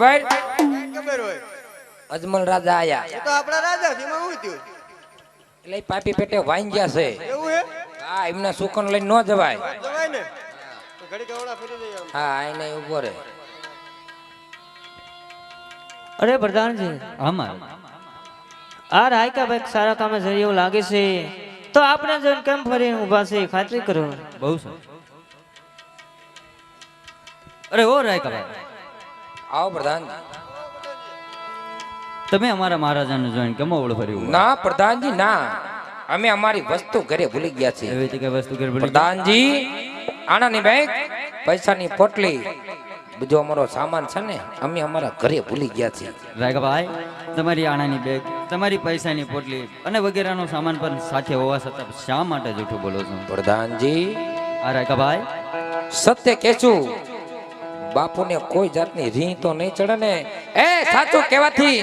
ખબર? ખબર હોય. અજમલ રાજા આયા. એ તો આપણા રાજા છે એમાં થયું? એટલે પાપી પેટે વાઈન ગયા છે. એવું હે? હા એમના સુકન લઈને ન જવાય. જવાય ને. તો ઘડી કવડા ફરી જઈએ હા આઈને ઊભો રે અરે પ્રધાનજી. આમાં આ રાયકા ભાઈ સારા કામે જઈ એવું લાગે છે તો આપણે જોઈને કેમ ફરી ઊભા છે ખાતરી કરો. બહુ સારું. અરે ઓ રાયકા ભાઈ આવો પ્રધાન. તમે અમારા મહારાજાને જોઈને કેમ ઓળખ ફર્યું ના પ્રધાનજી ના. અમે અમારી વસ્તુ ઘરે ભૂલી ગયા છીએ. એવી રીતે વસ્તુ ઘરે ભૂલી પ્રધાનજી આનાની બેગ પૈસાની પોટલી બીજો અમારો સામાન છે ને અમે અમારા ઘરે ભૂલી ગયા છીએ. રાયકા ભાઈ તમારી આણાની બેગ તમારી પૈસાની પોટલી અને વગેરેનો સામાન પણ સાથે હોવા છતાં શા માટે જૂઠું બોલો છો? પ્રધાનજી. આ રાયકા ભાઈ સત્ય કેશું બાપુને કોઈ જાતની રી તો નહીં ચડે ને? એ સાચું કહેવાથી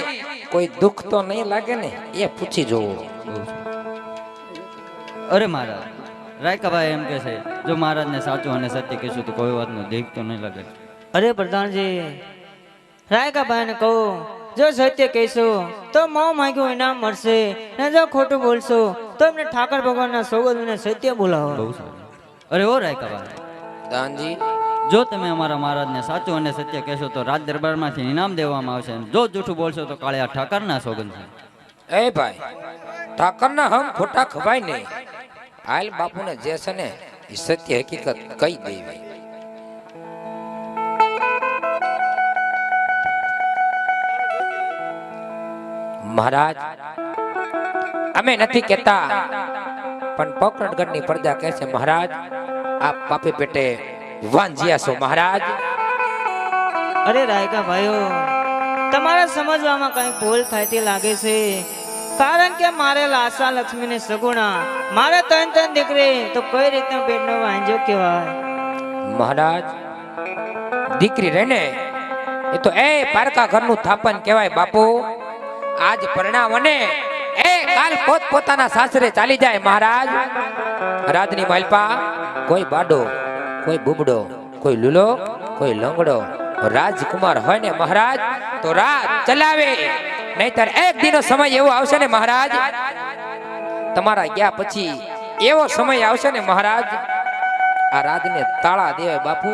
કોઈ દુઃખ તો નહીં લાગે ને? એ પૂછી જોવો. અરે મારા રાયકાભાઈ એમ કે છે જો મહારાજને સાચું અને સત્ય કહેશું તો કોઈ વાતનું દેખ તો નહીં લાગે. અરે પ્રધાનજી રાયકા ભાઈને કહો જો સત્ય કહીશું તો મોં માંગ્યું ઇનામ મળશે ને જો ખોટું બોલશો તો એમને ઠાકર ભગવાનના સોગંદને સત્ય બોલાવો. બહુ સારું. અરે ઓ રાયકાભાઈ. દાનજી જો તમે અમારા મહારાજને સાચું અને સત્ય કહેશો તો રાજ દરબારમાંથી ઇનામ દેવામાં આવશે જો જૂઠું બોલશો તો કાળે આ ઠાકરના સોગંદ છે. એ ભાઈ, ઠાકરના હમ ખોટા ખવાય નહીં. હાલ બાપુને જે છે ને એ સત્ય હકીકત કહી દેવી. મહારાજ, અમે નથી કહેતા, પણ પોકરણગઢની પ્રજા કહે છે, મહારાજ, આપ પાપી પેટે વાંજ્યા છો મહારાજ? અરે રાયકા ભાઈઓ તમારા સમજવામાં કઈ ભૂલ થાય તે લાગે છે? કારણ કે મારે લાસા લક્ષ્મીને સગુણા મારે ત્રણ ત્રણ દીકરી તો કઈ રીતનો પેટનો વાંજો કહેવાય? મહારાજ દીકરી રહે ને એ તો એ પારકા ઘરનું થાપન કહેવાય બાપુ. આજ પરિણામ અને એ કાલ પોત પોતાના સાસરે ચાલી જાય મહારાજ. રાજની માલપા કોઈ બાડો. કોઈ બુબડો કોઈ લુલો કોઈ લંગડો. રાજકુમાર હોય ને મહારાજ તો રાજ ચલાવે. નહીતર એક દિનો સમય એવો આવશે ને મહારાજ? તમારા ગયા પછી એવો સમય આવશે ને મહારાજ? આ રાજને તાળા દેવાય બાપુ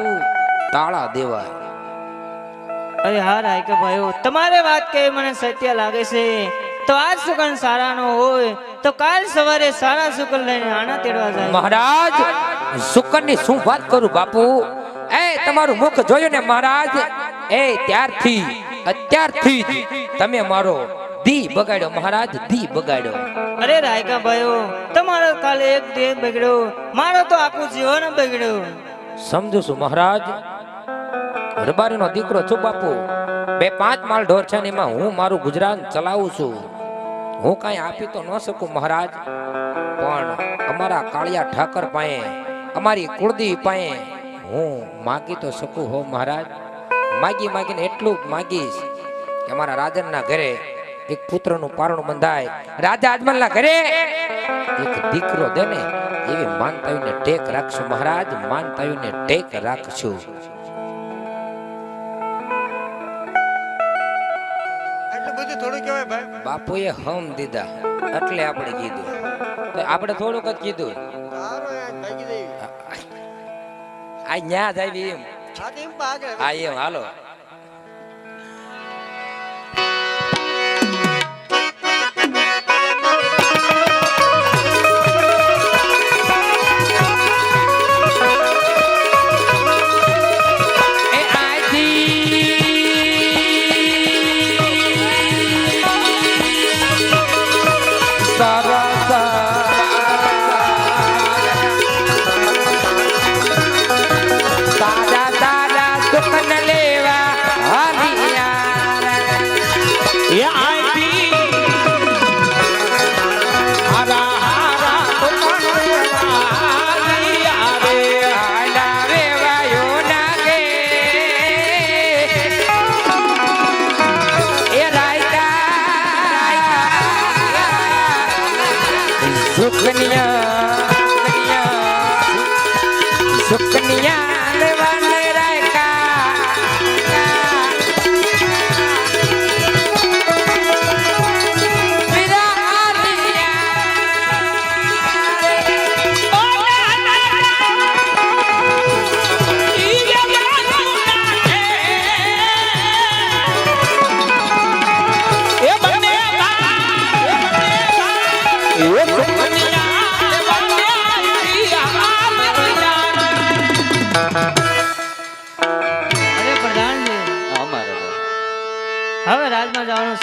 તાળા દેવાય. અરે હા રાયકા ભાઈઓ તમારે વાત કહી મને સત્ય લાગે છે. તો આજ સુકન સારાનો હોય તો કાલ સવારે સારા સુકન લઈને આના તેડવા જાય. મહારાજ શુકરની શું વાત કરું બાપુ? એ તમારું મુખ જોયું ને મહારાજ? એ ત્યારથી અત્યારથી તમે મારો દી બગાડ્યો મહારાજ દી બગાડ્યો. અરે રાયકા ભાઈઓ તમારો કાલે એક દે બગડ્યો મારો તો આખું જીવન બગડ્યો. સમજુ છું મહારાજ. રબારીનો દીકરો છું બાપુ. બે પાંચ માલ ઢોર છે ને એમાં હું મારું ગુજરાન ચલાવું છું. હું કાંઈ આપી તો ન શકું મહારાજ. પણ અમારા કાળિયા ઠાકર પાસે અમારી કુળદી પાસે હું માગી તો શકું હો મહારાજ? માગી માગીને એટલું માગીશ કે અમારા રાજનના ઘરે એક પુત્રનું પારણું બંધાય. રાજા અજમલના ઘરે એક દીકરો દે ને એવી માનતાઓને ટેક રાખશું મહારાજ માનતાઓને ટેક રાખશું. બાપુએ હમ દીધા એટલે આપણે કીધું. આપણે થોડુંક જ કીધું. આ ન્યા જ આવી એમ હા તો એમ પાકે આ એમ હાલો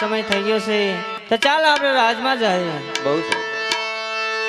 સમય થઈ ગયો છે. તો ચાલો આપણે રાજમાં જઈએ. બહુ સરસ.